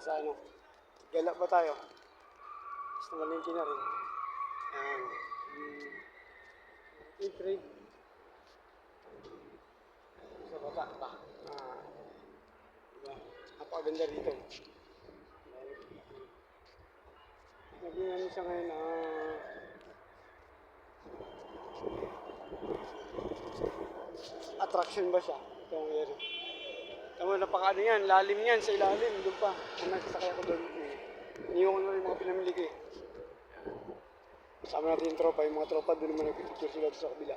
sa ano. Gala pa tayo. Basta malingki na rin. Yan. Hmm. Okay, trade. Sa bata pa. Ah. Diba? Napakaganda rito. Naging ano siya ngayon, ah, attraction ba siya? Itong area. Tama, napaka ano yan, lalim yan, sa ilalim, doon pa. Kung nagsasakay ako doon, eh, iniwan ko na yung mga pinamili ko eh. Kasama natin yung tropa, yung mga tropa doon naman nagpipicture sila sa kabila.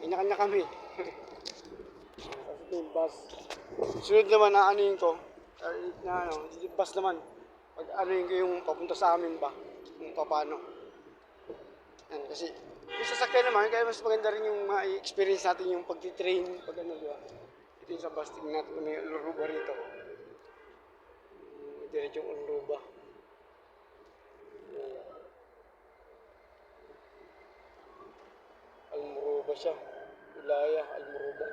Kanya-kanya kami. Tapos yung bus. Sunod naman, aanuhin ko. Or, na ano, bus naman. Pag aanuhin ko yung papunta sa amin ba, kung paano. Yan, kasi yung sasakyan naman, kaya mas maganda rin yung ma-experience natin yung pag-train, pag ano, di ba? Yung sa bus, tingnan natin kung may Uluruba rito. Diretso yung Uluruba. Almuruba siya. Ulaya, Almuruba.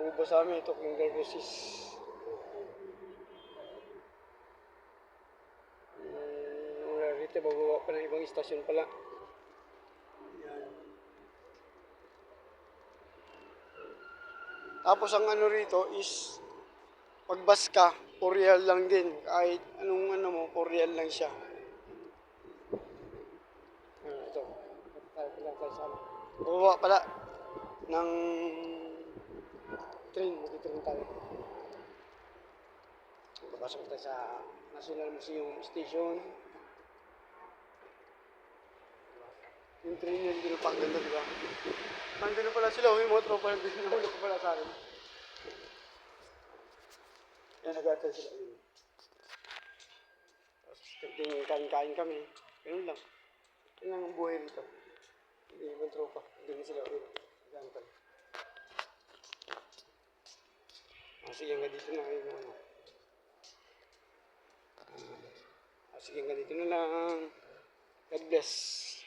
Uruba sa amin, ito kung wala rito, bababa pa ng ibang istasyon pala. Tapos ang ano rito is pag bus ka, 4 real lang din. Kahit anong ano mo, 4 real lang siya. Ano, ito. Tayo pala ng train. Mag-train tayo. Papasok tayo sa National Museum Station. Yung train yun, dito pa, ganda, di ba? Nandun na pala sila, may mga tropa nandun na hulog pala sa akin. Yan, nag-atay sila yun. Tapos, kain-kain kami. Ganun lang. Yan lang ang buhay rito. Hindi ibang tropa. Hindi na sila ulit. Nag-antay. Ah, sige, hanggang dito na kayo. Ano. Ah, sige, hanggang dito na lang. God bless.